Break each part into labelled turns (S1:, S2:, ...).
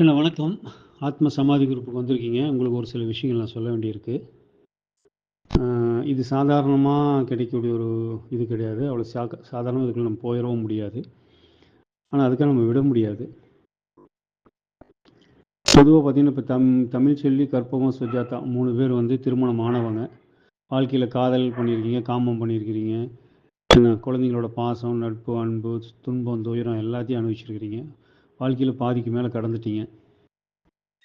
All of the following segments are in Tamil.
S1: ஹலோ வணக்கம் ஆத்ம சமாதி குரூப்புக்கு வந்திருக்கீங்க. உங்களுக்கு ஒரு சில விஷயங்கள் நான் சொல்ல வேண்டியிருக்கு. இது சாதாரணமாக கிடைக்கக்கூடிய ஒரு இது கிடையாது. அவ்வளோ சா சாதாரணமாக இதுக்குள்ள நம்ம போயிடவும் முடியாது. ஆனால் அதுக்காக நம்ம விட முடியாது. பொதுவாக பார்த்தீங்கன்னா இப்போ தம் தமிழ் சொல்லி கற்பகம் சுஜாதா மூணு பேர் வந்து திருமணம் ஆனவங்க. வாழ்க்கையில் காதல் பண்ணியிருக்கீங்க காமம் பண்ணியிருக்கிறீங்க. குழந்தைங்களோட பாசம் நட்பு அன்பு துன்பம் துயரம் எல்லாத்தையும் அனுபவிச்சிருக்கிறீங்க. வாழ்க்கையில் பாதிக்கு மேலே கடந்துட்டீங்க.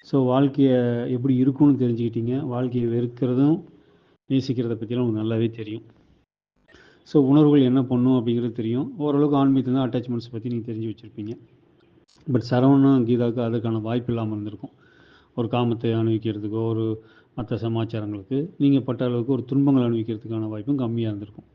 S1: ஸோ வாழ்க்கையை எப்படி இருக்கும்னு தெரிஞ்சுக்கிட்டீங்க. வாழ்க்கையை வெறுக்கிறதும் நேசிக்கிறத பற்றிலாம் உங்களுக்கு நல்லாவே தெரியும். ஸோ உணர்வுகள் என்ன பண்ணும் அப்படிங்கிறது தெரியும். ஓரளவுக்கு ஆன்மீகத்தில் தான் அட்டாச்மெண்ட்ஸ் பற்றி நீங்கள் தெரிஞ்சு வச்சுருப்பீங்க. பட் சரவணம் கீதாவுக்கு அதற்கான வாய்ப்பு இல்லாமல் இருந்திருக்கும். ஒரு காமத்தை அனுபவிக்கிறதுக்கோ ஒரு மற்ற சமாச்சாரங்களுக்கு நீங்கள் பட்ட அளவுக்கு ஒரு துன்பங்கள் அனுபவிக்கிறதுக்கான வாய்ப்பும் கம்மியாக இருந்திருக்கும்.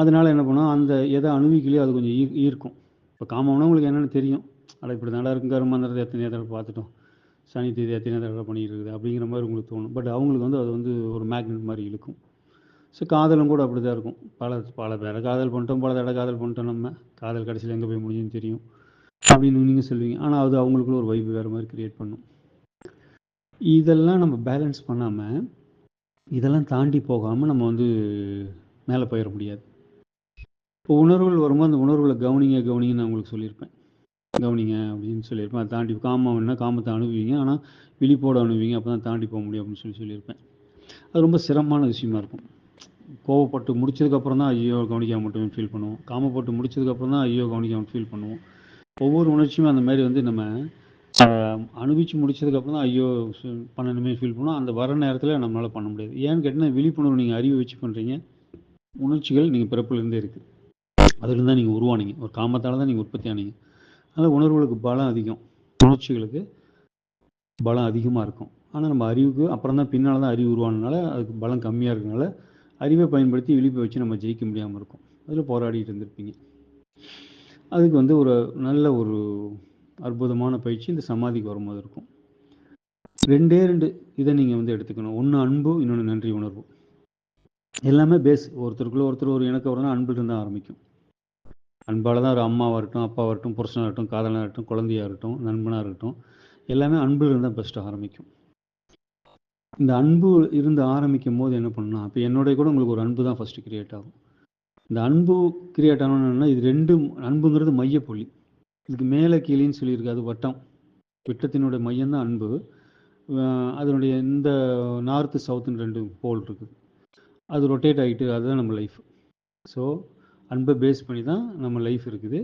S1: அதனால் என்ன பண்ணும் அந்த எதை அணுவிக்கலையோ அது கொஞ்சம் ஈ ஈர்க்கும். இப்போ காமம்னா உங்களுக்கு என்னென்னு தெரியும். அட இப்படி நல்லா இருக்கும் கருமாந்திரத்தை எத்தனை தடவை பார்த்துட்டோம். சனி தேதி எத்தனை தடவை பண்ணிட்டு இருக்குது அப்படிங்கிற மாதிரி உங்களுக்கு தோணும். பட் அவங்களுக்கு வந்து அது வந்து ஒரு மேக்னெட் மாதிரி இழுக்கும். ஸோ காதலும் கூட அப்படி தான் இருக்கும். பல பல பேரை காதல் பண்ணிட்டோம் பல தடவை காதல் பண்ணிட்டோம் நம்ம. காதல் கடைசியில் எங்கே போய் முடியும்னு தெரியும். அப்படின்னு நீங்கள் சொல்லுவீங்க. ஆனால் அது அவங்களுக்குள்ள ஒரு வைப்பு வேறு மாதிரி க்ரியேட் பண்ணும். இதெல்லாம் நம்ம பேலன்ஸ் பண்ணாமல் இதெல்லாம் தாண்டி போகாமல் நம்ம வந்து மேலே போயிட முடியாது. இப்போ உணர்வுகள் வரும்போது அந்த உணர்வுகளை கவனிங்க கவனிங்க நான் உங்களுக்கு சொல்லியிருப்பேன். கவனிங்க அப்படின்னு சொல்லியிருப்பேன். அதை தாண்டி காமம் என்ன காமத்தை அனுபவிங்க ஆனால் விழிப்போடு அனுபவிங்க அப்போ தான் தாண்டி போக முடியும் அப்படின்னு சொல்லி சொல்லியிருப்பேன். அது ரொம்ப சிரமமான விஷயமா இருக்கும். கோவப்பட்டு முடிச்சதுக்கப்புறம் தான் ஐயோ கவனிக்காம மட்டுமே ஃபீல் பண்ணுவோம். காமப்பட்டு முடிச்சதுக்கப்புறம் தான் ஐயோ கவனிக்காம ஃபீல் பண்ணுவோம். ஒவ்வொரு உணர்ச்சியுமே அந்த மாதிரி வந்து நம்ம அனுபவிச்சு முடிச்சதுக்கப்புறம் தான் ஐயோ பண்ணணுமே ஃபீல் பண்ணுவோம். அந்த வர நேரத்தில் நம்மளால் பண்ண முடியாது. ஏன்னு கேட்டிங்கன்னா விழிப்புணர்வு நீங்கள் அறிவை வச்சு பண்ணுறீங்க உணர்ச்சிகள் நீங்கள் பிறப்புலேருந்தே இருக்குது அதுலேருந்து தான் நீங்கள் உருவானீங்க. ஒரு காமத்தால் தான் நீங்கள் உற்பத்தி ஆனீங்க. அதனால் உணர்வுகளுக்கு பலம் அதிகம். உணர்ச்சிகளுக்கு பலம் அதிகமாக இருக்கும். ஆனால் நம்ம அறிவுக்கு அப்புறம் தான் பின்னால் தான் அறிவு உருவானதுனால அதுக்கு பலம் கம்மியாக இருக்கனால அறிவை பயன்படுத்தி விழிப்பை வச்சு நம்ம ஜெயிக்க முடியாமல் இருக்கும். அதில் போராடிட்டு இருந்திருப்பீங்க. அதுக்கு வந்து ஒரு நல்ல ஒரு அற்புதமான பயிற்சி இந்த சமாதிக்கு வரும்போது இருக்கும். ரெண்டே ரெண்டு இதை நீங்கள் வந்து எடுத்துக்கணும். ஒன்று அன்பு இன்னொன்று நன்றி உணர்வு. எல்லாமே பேஸ் ஒருத்தருக்குள்ளே ஒருத்தர் ஒரு இணக்கம் வரணும் அன்பில் இருந்தால் ஆரம்பிக்கும். அன்பால் தான் ஒரு அம்மாவாக இருக்கட்டும் அப்பாவாக இருக்கட்டும் புருஷனாக இருக்கட்டும் காதலாக இருக்கட்டும் குழந்தையாக இருக்கட்டும் நண்பனாக இருக்கட்டும் எல்லாமே அன்பில் இருந்தால் பெஸ்ட்டாக ஆரம்பிக்கும். இந்த அன்பு இருந்து ஆரம்பிக்கும் போது என்ன பண்ணணும் இப்போ என்னுடைய கூட உங்களுக்கு ஒரு அன்பு தான் ஃபஸ்ட்டு கிரியேட் ஆகும். இந்த அன்பு கிரியேட் ஆகணும்னா இது ரெண்டும் அன்புங்கிறது மையப்புள்ளி. இதுக்கு மேலே கீழேன்னு சொல்லியிருக்கு அது வட்டம். விட்டத்தினுடைய மையம்தான் அன்பு. அதனுடைய இந்த நார்த்து சவுத்துன்னு ரெண்டு போல் இருக்குது. அது ரொட்டேட் ஆகிட்டு அதுதான் நம்ம லைஃப் ஸோ அன்பை பேஸ் பண்ணி தான் நம்ம லைஃப் இருக்குது.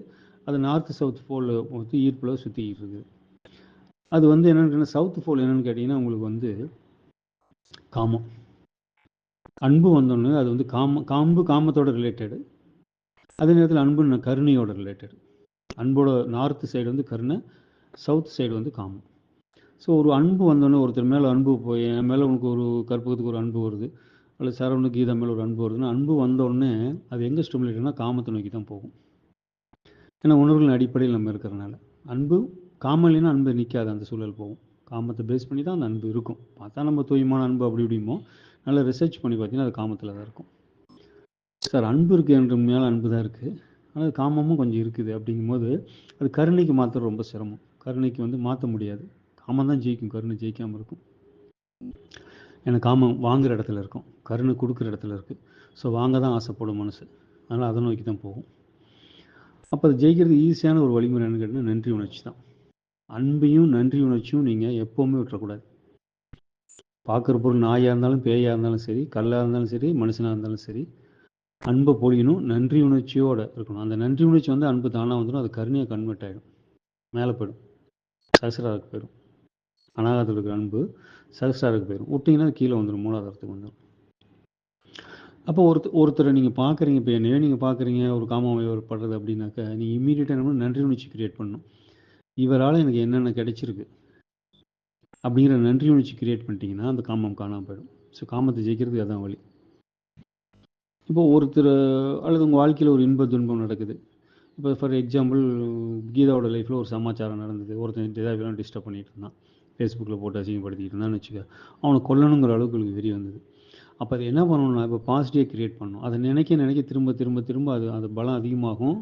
S1: அது நார்த்து சவுத் போலில் வந்து ஈர்ப்பில் சுற்றிக்கிட்டு இருக்குது. அது வந்து என்னென்னு சவுத் போல் என்னென்னு கேட்டிங்கன்னா உங்களுக்கு வந்து காமம். அன்பு வந்தோடனே அது வந்து காம காம்பு காமத்தோட ரிலேட்டடு அதே நேரத்தில் அன்பு கருணையோட ரிலேட்டட் அன்போட நார்த் சைடு வந்து கருணை சவுத் சைடு வந்து காமம். ஸோ ஒரு அன்பு வந்தோடனே ஒருத்தர் மேலே அன்பு போய் என் மேலே உனக்கு ஒரு கற்பகத்துக்கு ஒரு அன்பு வருது. அல்லது சரவணு கீதா மேலே ஒரு அன்பு வருதுன்னா அன்பு வந்தோடனே அது எங்கே ஸ்டிமுலேட்னா காமத்தை நோக்கி தான் போகும். ஏன்னா உணர்வுகளின் அடிப்படையில் நம்ம இருக்கிறனால அன்பு காமம் அன்பு நிற்காது அந்த சூழல் போகும். காமத்தை பேஸ் பண்ணி தான் அந்த அன்பு இருக்கும். பார்த்தா நம்ம தூய்மான அன்பு அப்படி இப்படிமோ நல்லா ரிசர்ச் பண்ணி பார்த்தீங்கன்னா அது காமத்தில் தான் இருக்கும். சார் அன்பு இருக்குது என்ற மேலே அன்பு தான் இருக்குது ஆனால் காமமும் கொஞ்சம் இருக்குது அப்படிங்கும்போது அது கருணைக்கு மாற்ற ரொம்ப சிரமம். கருணைக்கு வந்து மாற்ற முடியாது. காமம் தான் ஜெயிக்கும் கருணை ஜெயிக்காமல் இருக்கும். எனக்கு காமம் வாங்குற இடத்துல இருக்கும். கருணை கொடுக்குற இடத்துல இருக்குது ஸோ வாங்க தான் ஆசைப்படும் மனசு. அதனால் அதை நோக்கி தான் போகும். அப்போ அது ஜெயிக்கிறது ஈஸியான ஒரு வழிமுறை என்னன்னு கேட்டிங்கன்னா நன்றி உணர்ச்சி தான். அன்பையும் நன்றி உணர்ச்சியும் நீங்கள் எப்போவுமே விட்டுறக்கூடாது. பார்க்குற பொருள் நாயாக இருந்தாலும் பேயாக இருந்தாலும் சரி கல்லாக இருந்தாலும் சரி மனுஷனாக இருந்தாலும் சரி அன்பை பொழியணும் நன்றி உணர்ச்சியோடு இருக்கணும். அந்த நன்றி உணர்ச்சி வந்து அன்பு தானாக வந்துடும் அது கருணையாக கன்வெர்ட் ஆகிடும் மேலே போயிடும். சசராக போயிடும். அனாகத்தில் இருக்கிற அன்பு சகசராருக்கு போயிடும் விட்டிங்கன்னா அது கீழே வந்துடும் மூலாதாரத்துக்கு வந்துடும் அப்போ ஒருத்தர் ஒருத்தரை நீங்கள் பார்க்குறீங்க இப்போ என்னையே நீங்கள் பார்க்குறீங்க ஒரு காமம் ஒரு படுறது அப்படின்னாக்கா நீங்கள் இம்மீடியட்டாக என்ன பண்ணணும்? நன்றி உணர்ச்சி கிரியேட் பண்ணணும். இவரால் எனக்கு என்னென்ன கிடைச்சிருக்கு? அப்படிங்கிற நன்றி உணர்ச்சி கிரியேட் பண்ணிட்டீங்கன்னா அந்த காமம் காணாமல் போயிடும். ஸோ காமத்தை ஜெயிக்கிறதுக்கு அதான் வழி. இப்போ ஒருத்தர் அல்லது உங்கள் வாழ்க்கையில் ஒரு இன்ப துன்பம் நடக்குது. இப்போ ஃபார் எக்ஸாம்பிள் கீதாவோட லைஃப்பில் ஒரு சமாச்சாரம் நடந்தது. ஒருத்தன் ஏதாவது டிஸ்டர்ப் பண்ணிட்டு இருந்தான். ஃபேஸ்புக்கில் போட்டு அசிங்கப்படுத்திக்கிட்டு இருந்தான்னு வச்சுக்க அவனை கொல்லணுங்கிற அளவுக்கு எனக்கு வெறி வந்தது. அப்போ அது என்ன பண்ணணும்னா இப்போ பாசிட்டிவாக கிரியேட் பண்ணணும். அதை நினைக்க நினைக்க திரும்ப திரும்ப திரும்ப அது அது பலம் அதிகமாகும்.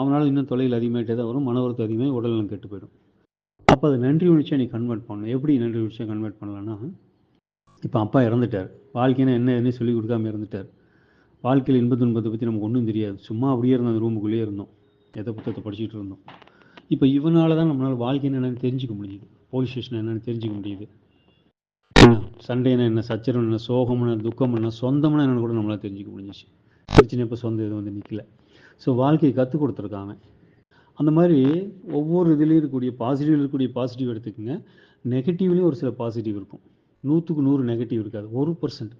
S1: அவனால் இன்னும் தொலைவில் அதிகமாகிட்டே தான் வரும். மன வருத்தம் அதிகமாகி உடல்நலம் கெட்டு போயிடும். அப்போ அது நன்றி உணர்ச்சியாக நீ கன்வெர்ட் பண்ணணும். எப்படி நன்றி உணர்ச்சியாக கன்வெர்ட் பண்ணலான்னா இப்போ அப்பா இறந்துட்டார். வாழ்க்கைன்னா என்ன என்ன சொல்லி கொடுக்காம இறந்துட்டார். வாழ்க்கையில் இன்ப துன்பத்தை பற்றி நமக்கு ஒன்றும் தெரியாது. சும்மா அப்படியே இருந்தோம் அந்த ரூமுக்குள்ளேயே இருந்தோம். எதை புத்தகத்தை படிச்சுட்டு இருந்தோம். இப்போ இவனால தான் நம்மளால் வாழ்க்கைன்னு என்னென்னு தெரிஞ்சுக்க முடியுது போலீஸ் ஸ்டேஷன் என்னென்னு தெரிஞ்சுக்க முடியுது. சண்டைனா என்ன சச்சரவு என்ன சோகம்னா துக்கம் என்ன சொந்தம்னா என்னன்னு கூட நம்மளால் தெரிஞ்சுக்க முடிஞ்சிச்சு. பிரச்சனை இப்போ சொந்த இது வந்து நிற்கல ஸோ வாழ்க்கையை கற்றுக் கொடுத்துருக்காங்க அந்த மாதிரி ஒவ்வொரு இதுலேயும் இருக்கக்கூடிய பாசிட்டிவ் இருக்கக்கூடிய பாசிட்டிவ் எடுத்துக்கோங்க. நெகட்டிவ்லேயும் ஒரு சில பாசிட்டிவ் இருக்கும். நூற்றுக்கு நூறு நெகட்டிவ் இருக்காது. ஒரு பர்சன்ட்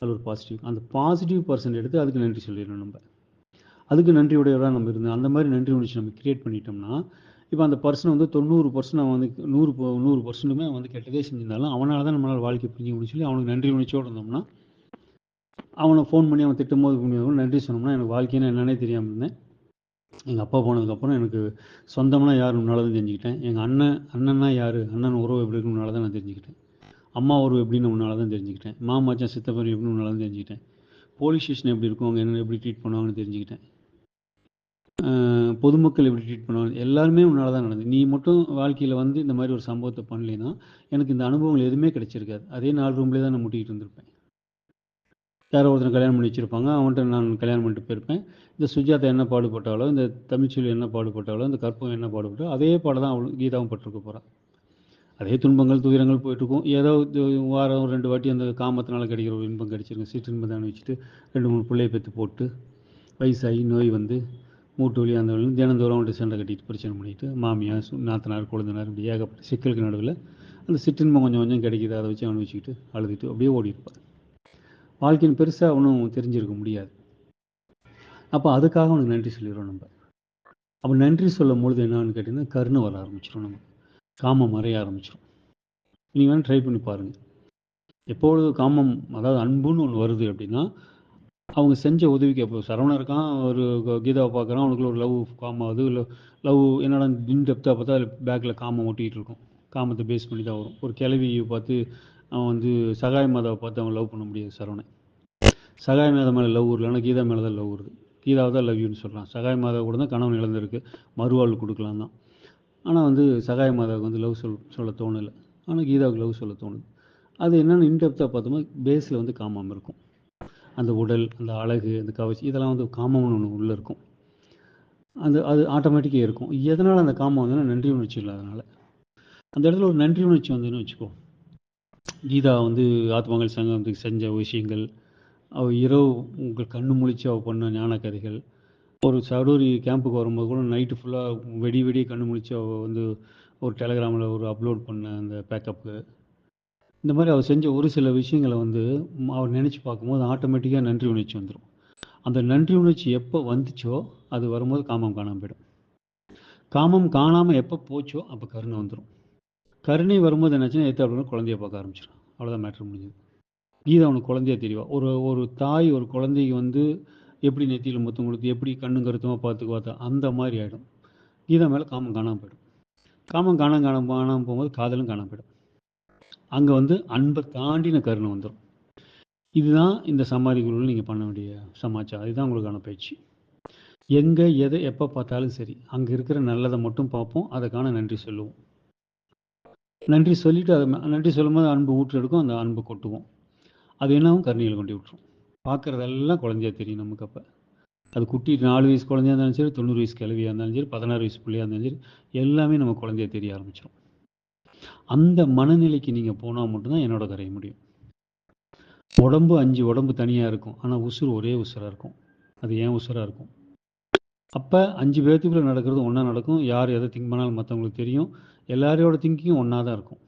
S1: அது ஒரு பாசிட்டிவ் அந்த பாசிட்டிவ் பர்சன்ட் எடுத்து அதுக்கு நன்றி சொல்லிடணும் நம்ம. அதுக்கு நன்றி உடையவராக நம்ம இருந்தோம் அந்த மாதிரி நன்றி உணர்ச்சி நம்ம கிரியேட் பண்ணிட்டோம்னா இப்போ அந்த பர்சன் வந்து தொண்ணூறு பர்சன்ட் அவன் வந்து நூறு ப- நூறு பர்சன்ட்டுமே அவன் வந்து கெட்டதே செஞ்சிருந்தாலும் அவனால தான் நம்மளால் வாழ்க்கை புரிஞ்சு முடியும் சொல்லி அவனுக்கு நன்றி உணர்ச்சியோடு இருந்தோம்னா அவனை ஃபோன் பண்ணி அவன் திட்டும் போது நன்றி சொன்னோம்னா எனக்கு வாழ்க்கைன்னு என்னன்னே தெரியாமல் இருந்தேன். எங்கள் அப்பா போனதுக்கப்புறம் எனக்கு சொந்தம்னா யார் முன்னால் தான் தெரிஞ்சுக்கிட்டேன். எங்கள் அண்ணன் அண்ணன்னா யார்? அண்ணன் உறவு எப்படி இருக்கு முன்னால் தான் நான் தெரிஞ்சுக்கிட்டேன். அம்மா உறவு எப்படின்னு முன்னால் தான் தெரிஞ்சுக்கிட்டேன். மாமாச்சான் சித்தப்பன் எப்படின்னு முன்னால் தான் தெரிஞ்சுக்கிட்டேன். போலீஸ் ஸ்டேஷன் எப்படி இருக்கும் அவங்க என்ன எப்படி ட்ரீட் பண்ணுவாங்கன்னு தெரிஞ்சுக்கிட்டேன். பொதுமக்கள் எப்படி ட்ரீட் பண்ணுவாங்க எல்லாருமே உன்னால் தான் நடந்தது. நீ மட்டும் வாழ்க்கையில் வந்து இந்த மாதிரி ஒரு சம்பவத்தை பண்ணலைன்னா எனக்கு இந்த அனுபவங்கள் எதுவுமே கிடைச்சிருக்காது. அதே நாலு ரூம்லேயே தான் நான் முட்டிக்கிட்டு இருந்திருப்பேன். யாரோ ஒருத்தனை கல்யாணம் பண்ணி வச்சுருப்பாங்க. அவன்கிட்ட நான் கல்யாணம் பண்ணிட்டு போயிருப்பேன். இந்த சுஜாதா என்ன பாடுபட்டாலோ இந்த தமிழ்ச்சொல்லி என்ன பாடுபட்டாலோ இந்த கற்பகம் என்ன பாடுபட்டாலோ அதே பாட தான் அவளும் கீதாவும் பட்டிருக்க போகிறான் அதே துன்பங்கள் துயரங்கள் போயிட்டுருக்கும். ஏதோ வாரம் ஒரு ரெண்டு வாட்டி அந்த காமத்தினால கிடைக்கிற ஒரு இன்பம் கிடைச்சிருக்கு சிற்றின்பம் தானே வச்சுட்டு ரெண்டு மூணு பிள்ளையை பெற்று போட்டு வயசாகி நோய் வந்து மூட்டு வலி அந்த வழி தினந்தோறும் அவங்கள்ட்ட சண்டை கட்டிட்டு பிரச்சனை பண்ணிட்டு மாமியார் நாத்தனார் குழந்தைனார் இப்படி ஏகப்பட்ட சிக்கலுக்கு நடுவில் அந்த சிற்றின்பம் கொஞ்சம் கொஞ்சம் கிடைக்கிது. அதை வச்சு அவனை வச்சுக்கிட்டு அழுதுட்டு அப்படியே ஓடி இருப்பார் வாழ்க்கையின் பெருசாக அவனும் தெரிஞ்சிருக்க முடியாது. அப்போ அதுக்காக அவனுக்கு நன்றி சொல்லிடுறோம் நம்ம. அப்போ நன்றி சொல்லும் பொழுது என்னன்னு கேட்டிங்கன்னா கருணை வர ஆரம்பிச்சிடும் நம்ம காமம் மறைய ஆரம்பிச்சிடும் நீங்கள் வேணால் ட்ரை பண்ணி பாருங்கள் எப்பொழுது காமம் அதாவது அன்புன்னு ஒன்று வருது அப்படின்னா அவங்க செஞ்ச உதவிக்கு அப்போ சரவணன் இருக்கான் ஒரு கீதாவை பார்க்குறான் அவனுக்குள்ள ஒரு லவ் காமமாகுது இல்லை லவ் என்னடா இன் டெப்த்தாக பார்த்தா பேக்கில் காமம் ஓட்டிகிட்டு இருக்கும். காமத்தை பேஸ் பண்ணி தான் வரும். ஒரு கிளவியை பார்த்து அவன் வந்து சகாய மாதாவை பார்த்து அவன் லவ் பண்ண முடியாது சரவணன். சகாய மாதா மேலே லவ் வரல ஆனால் கீதா மேலே தான் லவ் வருது கீதாவை தான் லவ் யூன்னு சொல்கிறான் சகாய மாதா கூட தான் கணவன் இழந்திருக்கு. மறுவாழ்வு கொடுக்கலாம் தான். ஆனால் வந்து சகாய மாதாவுக்கு வந்து லவ் சொல் சொல்ல தோணலை. ஆனால் கீதாவுக்கு லவ் சொல்ல தோணுது. அது என்னென்னு இன்டெப்த்தாக பார்த்தோம்னா பேஸில் வந்து காமாமல் இருக்கும். அந்த உடல் அந்த அழகு அந்த கவச்சி இதெல்லாம் வந்து காமம்னு ஒன்று உள்ளே இருக்கும். அந்த அது ஆட்டோமேட்டிக்காக இருக்கும். எதனால் அந்த காமம் வந்ததுன்னா நன்றி உணர்ச்சி இல்லாதனால. அந்த இடத்துல ஒரு நன்றி உணர்ச்சி வந்துன்னு வச்சுக்கோ. கீதா வந்து ஆத்மங்கள் சங்கத்துக்கு செஞ்ச விஷயங்கள் அவள் இரவு உங்கள் கண்ணு முழிச்சு அவள் பண்ண ஞான கதைகள் ஒரு சடூரி கேம்புக்கு வரும்போது கூட நைட்டு ஃபுல்லாக வெடி வெடி கண்ணு முழிச்சு அவள் வந்து ஒரு டெலகிராமில் ஒரு அப்லோட் பண்ண அந்த பேக்கப்பு இந்த மாதிரி அவர் செஞ்ச ஒரு சில விஷயங்களை வந்து அவர் நினச்சி பார்க்கும்போது ஆட்டோமேட்டிக்காக நன்றி உணர்ச்சி வந்துடும் அந்த நன்றி உணர்ச்சி எப்போ வந்துச்சோ அது வரும்போது காமம் காணாமல் போயிடும். காமம் காணாமல் எப்போ போச்சோ அப்போ கருணை வந்துடும் கருணை வரும்போது என்னாச்சுன்னா எத்த அப்படின்னு குழந்தைய பார்க்க ஆரம்பிச்சிடும் அவ்வளோதான் மேட்ரு முடிஞ்சது. கீதா அவனுக்கு குழந்தைய தெரியவா? ஒரு ஒரு தாய் ஒரு குழந்தைக்கு வந்து எப்படி நெத்தியில் முத்தம் கொடுத்து எப்படி கண்ணும் கருத்துமாக பார்த்து பார்த்தா அந்த மாதிரி ஆகிடும் கீதா மேலே காமம் காணாமல் போயிடும். காமம் காணாம காணாம காணாமல் போகும்போது காதலும் காணாமல் போயிடும். அங்கே வந்து அன்பை தாண்டின கருணை வந்துடும் இதுதான் இந்த சமாதி குருவில் நீங்கள் பண்ண வேண்டிய சமாச்சாரம். இதுதான் உங்களுக்கான பயிற்சி எங்கே எதை எப்போ பார்த்தாலும் சரி அங்கே இருக்கிற நல்லதை மட்டும் பார்ப்போம் அதுக்கான நன்றி சொல்லுவோம். நன்றி சொல்லிட்டு அதை நன்றி சொல்லும்போது அன்பு ஊற்று எடுக்கும் அந்த அன்பு கொட்டுவோம். அது என்னவும் கருணையில் கொண்டு விட்டுரும். பார்க்குறதெல்லாம் குழந்தையா தெரியும் நமக்கு அப்போ. அது குட்டி நாலு வயசு குழந்தையா இருந்தாலும் சரி தொண்ணூறு வயசு கிழவியாக இருந்தாலும் சரி பதினாறு வயசு பிள்ளையாக இருந்தாலும் சரி எல்லாமே நம்ம குழந்தையா தெரிய ஆரம்பிச்சிடும் அந்த மனநிலைக்கு நீங்கள் போனால் மட்டும்தான் என்னோட கரைய முடியும். உடம்பு அஞ்சு உடம்பு தனியாக இருக்கும். ஆனால் உசுறு ஒரே உசுராக இருக்கும். அது ஏன் உசுராக இருக்கும்? அப்போ அஞ்சு பேர்த்துக்குள்ளே நடக்கிறது ஒன்றா நடக்கும். யார் எதை திங்க் பண்ணாலும் மற்றவங்களுக்கு தெரியும். எல்லாரோட திங்கிங்கும் ஒன்றா தான் இருக்கும்.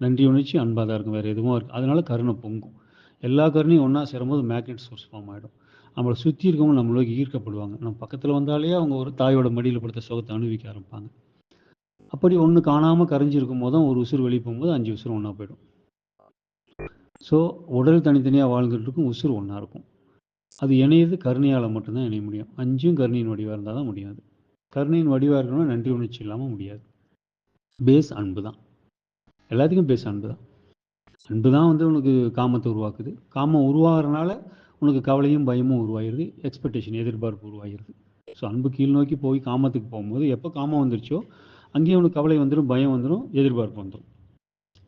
S1: நன்றி உணர்ச்சி அன்பாக தான் இருக்கும். வேறு எதுவும் இருக்குது அதனால கருணை பொங்கும். எல்லா கருணையும் ஒன்றா சேரும்போது மேக்னெட் சோர்ஸ் ஃபார்ம் ஆகிடும் நம்மளை சுற்றி இருக்கவங்க நம்மளுக்கு ஈர்க்கப்படுவாங்க. நம்ம பக்கத்தில் வந்தாலே அவங்க ஒரு தாயோட மடியில் படுத்த சுகத்தை அனுபவிக்க ஆரம்பிப்பாங்க. அப்படி ஒன்று காணாமல் கரைஞ்சிருக்கும் போது தான் ஒரு உசுறு வெளியே போகும்போது அஞ்சு உசுறு ஒன்றா போயிடும். ஸோ உடல் தனித்தனியாக வாழ்ந்துட்டு இருக்கும் உசுறு ஒன்றா இருக்கும். அது இணையது கருணையால் மட்டும்தான் இணைய முடியும். அஞ்சும் கருணையின் வடிவாக இருந்தால் தான் முடியாது. கருணையின் வடிவாக இருக்கணும்னா நன்றி உணர்ச்சி இல்லாமல் முடியாது. பேஸ் அன்பு தான். எல்லாத்துக்கும் பேஸ் அன்பு தான். அன்பு தான் வந்து உனக்கு காமத்தை உருவாக்குது. காமம் உருவாகிறனால உனக்கு கவலையும் பயமும் உருவாயிருது. எக்ஸ்பெக்டேஷன் எதிர்பார்ப்பு உருவாகிருது ஸோ அன்பு கீழ் நோக்கி போய் காமத்துக்கு போகும்போது எப்போ காமம் வந்துருச்சோ அங்கேயும் உனக்கு கவலை வந்துடும் பயம் வந்துடும் எதிர்பார்ப்பு வந்துடும்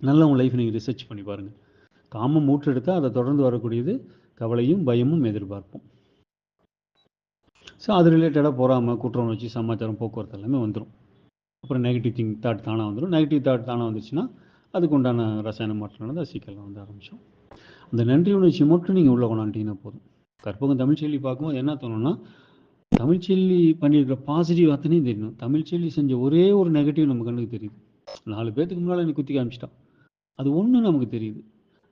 S1: நல்லா உங்கள் லைஃப் நீங்கள் ரிசர்ச் பண்ணி பாருங்கள் காமம் மூற்றெடுத்தால் அதை தொடர்ந்து வரக்கூடியது கவலையும் பயமும் எதிர்பார்ப்பும். ஸோ அது ரிலேட்டடாக பொறாமை குற்ற உணர்ச்சி சமாச்சாரம் போக்குவரத்து எல்லாமே வந்துடும் அப்புறம் நெகட்டிவ் திங் தாட் தானாக வந்துடும் நெகட்டிவ் தாட் தானாக வந்துச்சுன்னா அதுக்கு உண்டான ரசாயன மாற்றம் நடந்து சீக்கிரம் வந்து ஆரம்பிச்சோம். அந்த நன்றி உணர்ச்சி மட்டும் நீங்கள் உள்ளே கொண்டாண்டிங்கன்னா போதும். கற்பகம் தமிழ்ச்செல்வி பார்க்கும்போது என்ன தோணும்னா தமிழ்ச்செல்வி பண்ணியிருக்கிற பாசிட்டிவ் அத்தனையும் தெரியணும் தமிழ்ச்செல்வி செஞ்ச ஒரே ஒரு நெகட்டிவ் நம்ம கண்ணுக்கு தெரியுது. நாலு பேர்த்துக்கு முன்னால் எனக்கு குத்தி காமிச்சிட்டான் அது ஒன்று நமக்கு தெரியுது.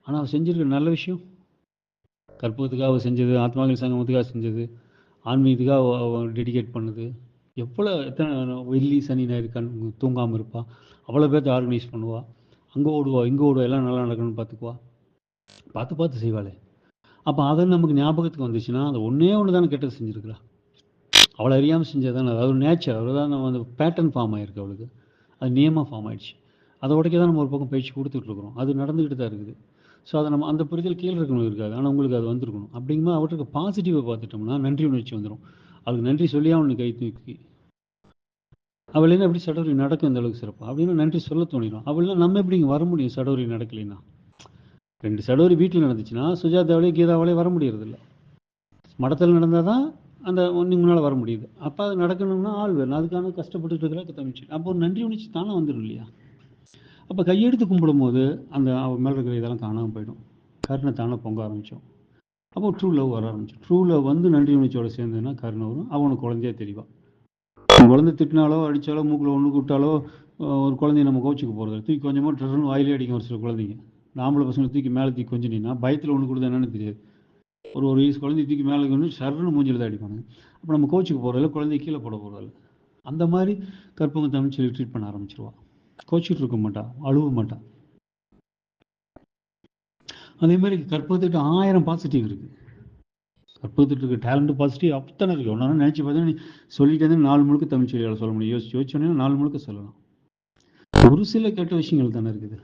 S1: ஆனால் அவள் செஞ்சிருக்கிற நல்ல விஷயம்? கற்பகத்துக்காக அவள் செஞ்சது ஆத்மாக்கள் சங்கமத்துக்காக செஞ்சது ஆன்மீகத்துக்காக டெடிகேட் பண்ணுது. எவ்வளோ எத்தனை வெள்ளி சனி ஞாயிறு கண் தூங்காமல் இருப்பா. அவ்வளோ பேர்த்த ஆர்கனைஸ் பண்ணுவா. அங்கே ஓடுவா இங்கே ஓடுவா எல்லாம் நல்லா நடக்கணும்னு பார்த்துக்குவா பார்த்து பார்த்து செய்வாளே. அப்போ அதை நமக்கு ஞாபகத்துக்கு வந்துச்சுன்னா அது ஒன்றே ஒன்று தானே கெட்டது செஞ்சுருக்குறா. அவளை அறியாமல் செஞ்சது தானே அதாவது நேச்சர் அவள் தான் நம்ம அந்த பேட்டர்ன் ஃபார்ம் ஆயிருக்கு அவளுக்கு. அது நியமாக ஃபார்ம் ஆயிடுச்சு. அதை உடைக்க தான் நம்ம ஒரு பக்கம் பயிற்சி கொடுத்துட்ருக்குறோம் அது நடந்துக்கிட்டு தான் இருக்குது. ஸோ அதை நம்ம அந்த புரிதல் கீழே இருக்கணும் இருக்காது. ஆனால் உங்களுக்கு அது வந்திருக்கணும். அப்படிங்கும்போது அவற்றுக்கு பாசிட்டிவை பார்த்துட்டோம்னா நன்றி உணர்ச்சி வந்துடும் அதுக்கு நன்றி சொல்லியா அவனுக்கு கை தூக்கி. அவள் எப்படி சடவுரி நடக்கும் இந்த அளவுக்கு சிறப்பாக அப்படின்னு நன்றி சொல்ல தோணிடும். அவள்லாம் நம்ம எப்படி இங்கே வர முடியும் சடவுரி நடக்கலைன்னா? ரெண்டு சடவரி வீட்டில் நடந்துச்சுன்னா சுஜாதாவிலே கீதாவிலே வர முடியறதில்ல. மடத்தில் நடந்தால் தான் அந்த முன்னால் வர முடியுது. அப்போ அது நடக்கணும்னா ஆள் வேணும். அதுக்கான கஷ்டப்பட்டுட்டு இருக்கிற தமிழ்ச்சி அப்போ ஒரு நன்றி உணர்ச்சி தானே வந்துடும் இல்லையா? அப்போ கையெடுத்து கும்பிடும் போது அந்த அவன் மேலே இருக்கிற இதெல்லாம் காணாமல் போயிடும். கருணை தானே பொங்க ஆரம்பித்தோம் அப்போ ட்ரூ லவ் வர ஆரம்பிச்சோம் ட்ரூ லவ் வந்து நன்றி உணர்ச்சியோட சேர்ந்ததுன்னா கருணை வரும். அவனுக்கு குழந்தையே தெரியவான் குழந்தை திட்டினாலோ அடித்தாலோ மூக்கில் ஒன்று கூப்பிட்டாலோ ஒரு குழந்தைய நம்ம கோச்சிக்கு போகிறது தூக்கி கொஞ்சமாக ட்ரெஸ்னு வாயிலே அடிக்கும் ஒரு சில குழந்தைங்க. ஆம்பளை பசங்களை தூக்கி மேலே தூக்கி கொஞ்சம் நின்னா பயத்தில் ஒன்று கொடுத்தா என்னன்னு தெரியாது. ஒரு ஒரு வயசு குழந்தை தூக்கி மேலே கொண்டு சர்ன்னு மூஞ்சில் தான் அடிப்பாங்க. அப்போ நம்ம கோச்சுக்கு போகிறதில்ல குழந்தை கீழே போட போகிறதில்ல அந்த மாதிரி கற்பங்க தமிழ் சொல்லி ட்ரீட் பண்ண ஆரம்பிச்சிருவா. கோச்சிட்டு இருக்க மாட்டா அழுவ மாட்டா. அதே மாதிரி கற்பகத்துக்கு ஆயிரம் பாசிட்டிவ் இருக்கு. கற்பகத்துக்கு இருக்க டேலண்ட் பாசிட்டிவ் அத்தனை இருக்கு. ஒன்றா நினச்சி பார்த்தா சொல்லிட்டே நாலு முழுக்க தமிழ் சொல்லியால் சொல்ல முடியும். யோசிச்சு யோசிச்சோன்னா நாலு முழுக்க சொல்லலாம். ஒரு சில கெட்ட விஷயங்கள் தானே இருக்குது.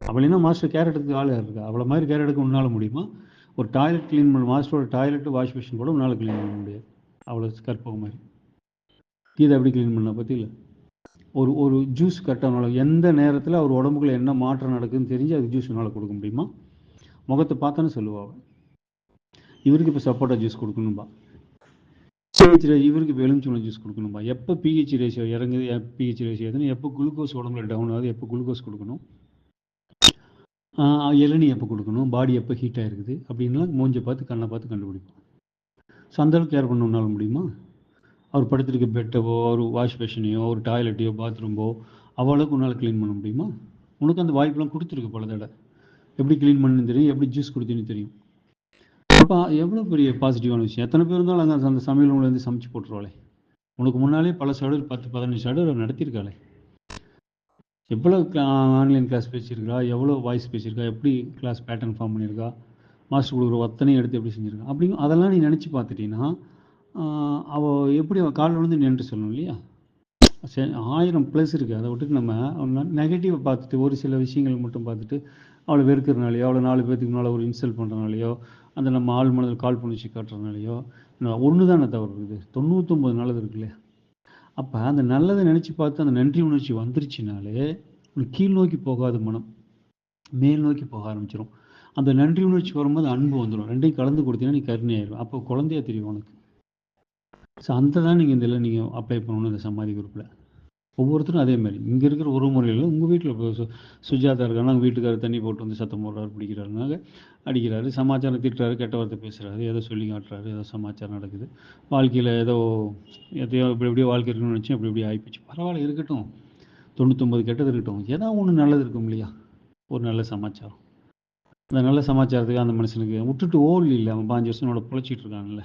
S1: அவளினா மாஸ்டர் கேரட் எடுத்துக்கு ஆள் இருக்கா? அவளை மாதிரி கேரட் எடுக்க உன்னால முடியுமா? ஒரு டாய்லெட் க்ளீன் பண்ண மாஸ்டரோட டாய்லெட் வாஷ் மிஷின் கூட உன்னால் க்ளீன் பண்ண முடியாது. அவ்வளோ கற்பகம் மாதிரி. கீதை எப்படி க்ளீன் பண்ண பற்றி ஒரு ஒரு ஜூஸ் கரெக்டாக எந்த நேரத்தில் அவர் உடம்புக்குள்ள என்ன மாற்றம் நடக்குதுன்னு தெரிஞ்சு அது ஜூஸ் உன்னால் கொடுக்க முடியுமா? முகத்தை பார்த்தானே சொல்லுவா இவருக்கு இப்போ சப்போட்டா ஜூஸ் கொடுக்கணும்பா. பிஹெச் இவருக்கு இப்போ எலுமிச்சம்பழம் ஜூஸ் கொடுக்கணும்பா. எப்போ பிஹெச் ரேஷியோ இறங்குது பிஹெச் ரேஷியோ எதுன்னு எப்போ குளுக்கோஸ் உடம்புல டவுன் ஆகுது எப்போ குளுக்கோஸ் கொடுக்கணும்? இளநீ எப்போ கொடுக்கணும்? பாடி எப்போ ஹீட் ஆகிருக்குது அப்படின்லாம் மூஞ்சை பார்த்து கண்ணை பார்த்து கண்டுபிடிப்போம். ஸோ அந்தளவுக்கு கேர் பண்ண முடியுமா? அவர் படுத்திருக்க பெட்டவோ அவர் வாஷ் பேஷனையோ ஒரு டாய்லெட்டையோ பாத்ரூம்போ அவ்வளோக்கு உன்னால் க்ளீன் பண்ண முடியுமா? உனக்கு அந்த வாய்ப்பெலாம் கொடுத்துருக்கு பல தடவை. எப்படி க்ளீன் பண்ணுன்னு தெரியும் எப்படி ஜூஸ் கொடுத்துன்னு தெரியும். அப்போ எவ்வளோ பெரிய பாசிட்டிவான விஷயம். எத்தனை பேர் இருந்தாலும் அந்த அந்த சமையல் உங்களை சமைச்சு போட்டுருவாளே. உனக்கு முன்னாலே பல சடர் பத்து பதினஞ்சு சடர் நடத்தியிருக்காளே எவ்வளோ ஆன்லைன் கிளாஸ் பேசியிருக்கா? எவ்வளோ வாய்ஸ் பேசியிருக்கா? எப்படி கிளாஸ் பேட்டர்ன் ஃபார்ம் பண்ணியிருக்கா? மாஸ்டர் கொடுக்குற ஒத்தனையும் எடுத்து எப்படி செஞ்சுருக்கா? அப்படிங்க அதெல்லாம் நீ நினச்சி பார்த்துட்டீங்கன்னா அவள் எப்படி அவள் காலில் விழுந்து நின்று சொல்லணும் இல்லையா? சரி ஆயிரம் ப்ளஸ் இருக்குது அதை விட்டுட்டு நம்ம நெகட்டிவை பார்த்துட்டு ஒரு சில விஷயங்கள் மட்டும் பார்த்துட்டு அவளை வெறுக்கிறனாலையோ அவளை நாலு பேர்த்துக்கு முன்னால் ஒரு இன்சல்ட் பண்ணுறனாலையோ அந்த நம்ம ஆள் மனதில் கால் பண்ணிச்சு காட்டுறதுனாலையோ ஒன்று தானே தவறு இருக்குது தொண்ணூற்றொம்பது நல்லது இருக்குல்ல அப்போ அந்த நல்லதை நினச்சி பார்த்து அந்த நன்றி உணர்ச்சி வந்துருச்சுனாலே உனக்கு கீழ் நோக்கி போகாத மனம் மேல் நோக்கி போக ஆரம்பிச்சிடும் அந்த நன்றி உணர்ச்சி வரும்போது அன்பு வந்துடும் ரெண்டையும் கலந்து கொடுத்தீங்கன்னா நீ கருணை ஆயிடும் அப்போ குழந்தையா தெரியும் உனக்கு. ஸோ அந்த தான் நீங்கள் இதில் நீங்கள் அப்ளை பண்ணணும் இந்த சமாதி குரூப்பில் ஒவ்வொருத்தரும் அதே மாதிரி. இங்கே இருக்கிற ஒரு முறையில் உங்கள் வீட்டில் இப்போ சு சுஜாதா இருக்காங்க அவங்க வீட்டுக்காரர் தண்ணி போட்டு வந்து சத்தம் போடுறாரு பிடிக்கிறாருனாங்க அடிக்கிறாரு சமாச்சாரம் திட்டுறாரு கெட்ட வார்த்தை பேசுகிறாரு ஏதோ சொல்லி காட்டுறாரு ஏதோ சமாச்சாரம் நடக்குது. வாழ்க்கையில் ஏதோ எதையோ இப்படி எப்படியோ வாழ்க்கை இருக்கணும்னு நினச்சி அப்படி இப்படி ஆகிப்போச்சு பரவாயில்ல இருக்கட்டும். தொண்ணூத்தொம்பது கெட்டது இருக்கட்டும். ஏதோ ஒன்று நல்லது இருக்கும் இல்லையா? ஒரு நல்ல சமாச்சாரம். அந்த நல்ல சமாச்சாரத்துக்கு அந்த மனுஷனுக்கு விட்டுட்டு ஓல் இல்லை. அவன் பாஞ்சு வருஷம் வருஷனோட பொழைச்சிட்டு இருக்கான்ல.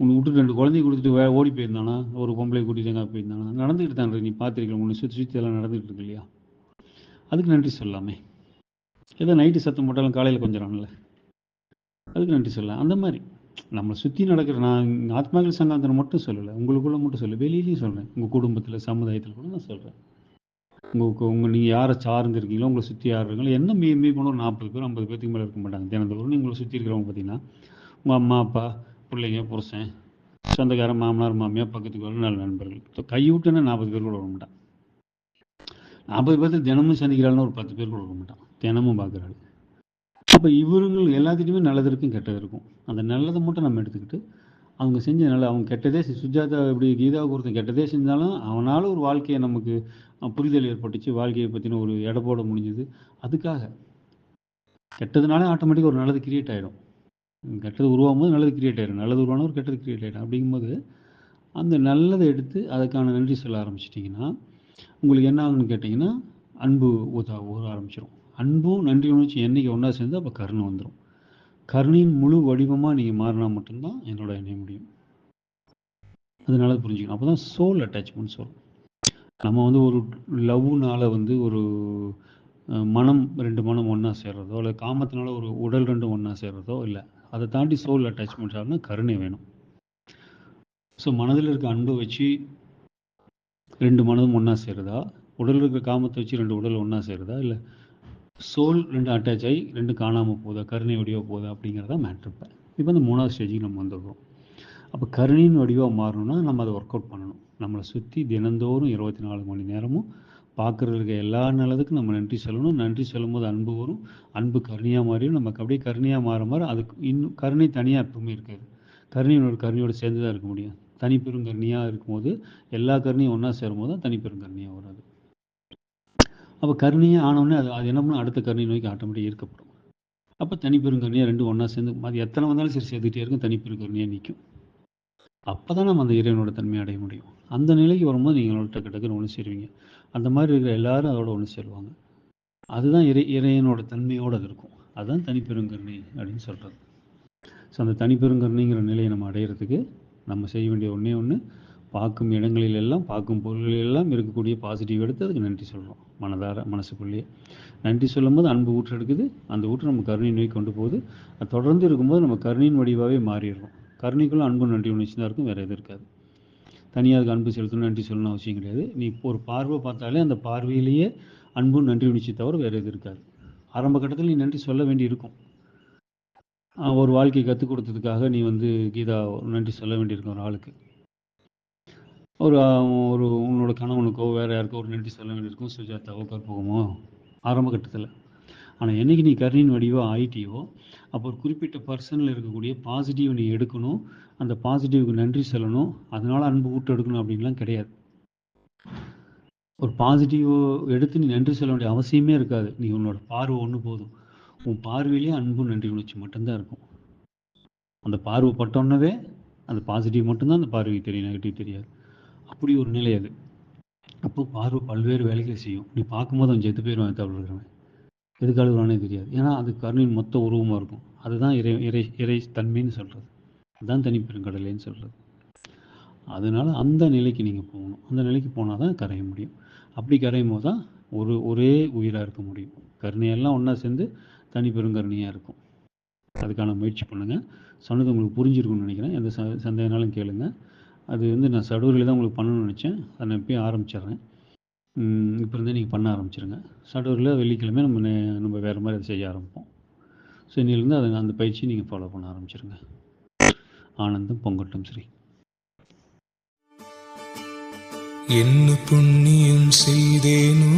S1: உன்னை விட்டுட்டு ரெண்டு குழந்தைய கொடுத்துட்டு வே ஓடி போயிருந்தானா? ஒரு பொம்பளை கூட்டிட்டு எங்கே போயிருந்தானா? நடந்துக்கிட்டு தான் நீ பார்த்துருக்க உன்னை சுற்றி சுற்றி எல்லாம் நடந்துகிட்டு இருக்கு இல்லையா? அதுக்கு நன்றி சொல்லலாமே ஏதோ நைட்டு சத்தம் போட்டாலும் காலையில் கொஞ்சம்ல அதுக்கு நன்றி சொல்லலாம் அந்த மாதிரி. நம்மளை சுற்றி நடக்கிற நான் ஆத்மாக்கள் சங்காந்தனை மட்டும் சொல்லலை. உங்களுக்குள்ள மட்டும் சொல்லலை வெளியிலையும் சொல்கிறேன் உங்கள் குடும்பத்தில் சமுதாயத்தில் கூட நான் சொல்கிறேன் உங்களுக்கு உங்கள் நீங்கள் யாரை சார்ந்து இருக்கீங்களோ உங்களை சுற்றி யார் இருக்கீங்களோ என்ன மீ மீ போனோம் ஒரு நாற்பது பேர் ஐம்பது பேருக்கு மேலே இருக்க மாட்டாங்க. தினந்தோறும் உங்களை சுற்றி இருக்கிறவங்க பார்த்தீங்கன்னா உங்கள் அம்மா அப்பா பிள்ளைங்க புருஷன் சொந்தக்காரன் மாமனார் மாமியார் பக்கத்துக்கு வர நல்ல நண்பர்கள். ஸோ கைவிட்டுன்னா நாற்பது பேர் கூட வர மாட்டான். நாற்பது பேர்த்து தினமும் சந்திக்கிறாள்னு ஒரு பத்து பேர் கூட வர மாட்டான். தினமும் பார்க்குறாள் அப்போ இவருங்கள் எல்லாத்துலேயுமே நல்லது இருக்கும் கெட்டது இருக்கும். அந்த நல்லதை மட்டும் நம்ம எடுத்துக்கிட்டு அவங்க செஞ்ச நல்ல அவங்க கெட்டதே சுஜாதா இப்படி கீதா ஒருத்தன் கெட்டதே செஞ்சாலும் அவனால் ஒரு வாழ்க்கையை நமக்கு புரிதல் ஏற்பட்டுச்சு. வாழ்க்கையை பற்றின ஒரு எடை போட முடிஞ்சது. அதுக்காக கெட்டதுனாலே ஆட்டோமேட்டிக்காக ஒரு நல்லது கிரியேட் ஆகிடும் கெட்டது உருவாகும் போது நல்லது கிரியேட் ஆகிடும் நல்லது உருவான ஒரு கெட்டது கிரியேட் ஆகிடும் அப்படிங்கும்போது அந்த நல்லதை எடுத்து அதுக்கான நன்றி சொல்ல ஆரம்பிச்சிட்டிங்கன்னா உங்களுக்கு என்ன ஆகும்னு கேட்டிங்கன்னா அன்பு ஊத ஊற ஆரம்பிச்சிடும் அன்பும் நன்றி உணர்ச்சி என்றைக்கு ஒன்றா சேர்ந்து அப்போ கருணை வந்துடும் கருணையின் முழு வடிவமாக நீங்கள் மாறினா மட்டும்தான் என்னோட இணைய முடியும். அதனால புரிஞ்சுக்கணும். அப்போ தான் சோல் அட்டாச்மெண்ட் சொல்லும் நம்ம வந்து ஒரு லவ்னால வந்து ஒரு மனம் ரெண்டு மனம் ஒன்றா சேர்றதோ இல்லை காமத்தினால ஒரு உடல் ரெண்டும் ஒன்றா சேர்றதோ இல்லை அதை தாண்டி சோல் அட்டாச்மெண்ட் ஆகுனா கருணை வேணும். ஸோ மனதில் இருக்க அன்பை வச்சு ரெண்டு மனதும் ஒன்றா சேருதா? உடலில் இருக்கிற காமத்தை வச்சு ரெண்டு உடல் ஒன்றா சேருதா? இல்லை சோல் ரெண்டு அட்டாச் ஆகி ரெண்டு காணாமல் போதா கருணை வடிவாக போதா அப்படிங்கிறத மேட்ரு இப்போ. இப்போ இந்த மூணாவது ஸ்டேஜுக்கு நம்ம வந்துடுறோம். அப்போ கருணையின் வடிவாக மாறணும்னா நம்ம அதை ஒர்க் அவுட் பண்ணணும். நம்மளை சுற்றி தினந்தோறும் இருபத்தி நாலு மணி நேரமும் பார்க்குறவர்களுக்கு எல்லா நல்லதுக்கும் நம்ம நன்றி சொல்லணும். நன்றி சொல்லும்போது அன்பு வரும். அன்பு கருணையாக மாறியும் நமக்கு அப்படியே கருணையாக மாற மாற அதுக்கு இன்னும் கருணை தனியாக எப்பவுமே இருக்காது. கருணையோட கருணையோடு சேர்ந்து தான் இருக்க முடியும். தனிப்பெருங்கருணையாக இருக்கும்போது எல்லா கருணையும் ஒன்றா சேரும்போது தான் தனிப்பெருங்கருணையாக வராது. அப்போ கருணையாக ஆனவுடனே அது அது என்ன பண்ணும்? அடுத்த கருணை நோக்கி ஆட்டோமேட்டிக் ஈர்க்கப்படும். அப்போ தனிப்பெருங்கருணையாக ரெண்டும் ஒன்றா சேர்ந்து அது எத்தனை வந்தாலும் சரி சேர்த்துக்கிட்டே இருக்கும். தனிப்பெருங்கருணையாக நிற்கும் அப்போ தான் நம்ம அந்த இறைவனோட தன்மையை அடைய முடியும். அந்த நிலைக்கு வரும்போது நீங்களோட டக்கு டக்குன்னு ஒன்று சேருவீங்க. அந்த மாதிரி இருக்கிற எல்லாரும் அதோட ஒன்று சேருவாங்க. அதுதான் இறை இறையனோட தன்மையோடு அது இருக்கும். அதுதான் தனிப்பெருங்கருணை அப்படின்னு சொல்கிறது ஸோ அந்த தனிப்பெருங்கருணைங்கிற நிலையை நம்ம அடையிறதுக்கு நம்ம செய்ய வேண்டிய ஒன்றே ஒன்று பார்க்கும் இடங்களில் எல்லாம் பார்க்கும் பொருள்களில் எல்லாம் இருக்கக்கூடிய பாசிட்டிவ் எடுத்து அதுக்கு நன்றி சொல்கிறோம் மனதார மனசுக்குள்ளேயே. நன்றி சொல்லும்போது அன்பு ஊற்று எடுக்குது. அந்த ஊற்று நம்ம கருணை நோய் கொண்டு போகுது. அது தொடர்ந்து இருக்கும்போது நம்ம கருணையின் வடிவாகவே மாறிடுறோம். கருணிக்குள்ளே அன்பு நன்றி உணர்ச்சி தான் இருக்கும். வேறு எதுவும் இருக்காது. தனியாக அதுக்கு அன்பு செலுத்தணும் நன்றி சொல்லணும் அவசியம் கிடையாது. நீ இப்போ ஒரு பார்வை பார்த்தாலே அந்த பார்வையிலேயே அன்பும் நன்றி உணர்ச்சி தவிர வேறு எதுவும் இருக்காது. ஆரம்ப கட்டத்தில் நீ நன்றி சொல்ல வேண்டி இருக்கும் ஒரு வாழ்க்கை கற்றுக் கொடுத்ததுக்காக நீ வந்து கீதா நன்றி சொல்ல வேண்டியிருக்கும் ஒரு ஆளுக்கு. ஒரு ஒரு உன்னோட கணவனுக்கோ வேறு யாருக்கோ ஒரு நன்றி சொல்ல வேண்டியிருக்கும். சுஜாதாவோ கற்பகமோ ஆரம்ப கட்டத்தில். ஆனால் என்னைக்கு நீ கருணின் வடிவோ ஆயிட்டியோ அப்போ ஒரு குறிப்பிட்ட பர்சனில் இருக்கக்கூடிய பாசிட்டிவ் நீ எடுக்கணும். அந்த பாசிட்டிவ்க்கு நன்றி சொல்லணும். அதனால் அன்பு கூட்டு எடுக்கணும் அப்படின்லாம் கிடையாது. ஒரு பாசிட்டிவோ எடுத்து நீ நன்றி சொல்ல வேண்டிய அவசியமே இருக்காது. நீ உன்னோட பார்வை ஒன்று போதும். உன் பார்வையிலேயே அன்பு நன்றி உணர்ச்சி மட்டும்தான் இருக்கும். அந்த பார்வை பட்டோன்னவே அந்த பாசிட்டிவ் மட்டும்தான் அந்த பார்வைக்கு தெரியும் நெகட்டிவ் தெரியாது. அப்படி ஒரு நிலை அது. அப்போ பார்வை பல்வேறு வேலைகளை செய்யும். நீ பார்க்கும்போது அவன் செத்து போயிடுவான் தவிர இருக்கிறவன். எதுக்கு அழுகுறானே தெரியாது. ஏன்னா அது கருணையின் மொத்த உருவமாக இருக்கும். அதுதான் இறை இறை இறை தன்மைன்னு சொல்கிறது அதுதான் தனிப்பெருங்கடலைன்னு சொல்கிறது அதனால அந்த நிலைக்கு நீங்கள் போகணும். அந்த நிலைக்கு போனால் தான் கரைய முடியும். அப்படி கரையும் போது தான் ஒரு ஒரே உயிராக இருக்க முடியும். கருணையெல்லாம் ஒன்றா சேர்ந்து தனி பெருங்கருணையாக இருக்கும். அதுக்கான முயற்சி பண்ணுங்கள் சொன்னது உங்களுக்கு புரிஞ்சிருக்கும்னு நினைக்கிறேன். எந்த ச சந்தேகனாலும் கேளுங்க. அது வந்து நான் சடுவரில் தான் உங்களுக்கு பண்ணணும்னு நினச்சேன். அதை நான் இப்போயும் ஆரம்பிச்சிடுறேன். இப்போ இருந்தே நீங்கள் பண்ண ஆரம்பிச்சிருங்க. சடுவரில் வெள்ளிக்கிழமை நம்ம நே- நம்ம வேறு மாதிரி அதை செய்ய ஆரம்பிப்போம். ஸோ இன்னிலேருந்து அதை அந்த பயிற்சியை நீங்கள் ஃபாலோ பண்ண ஆரம்பிச்சிருங்க. ஆனந்தம் பொங்கட்டும் ஸ்ரீ.
S2: என்ன புண்ணியம் செய்தேனோ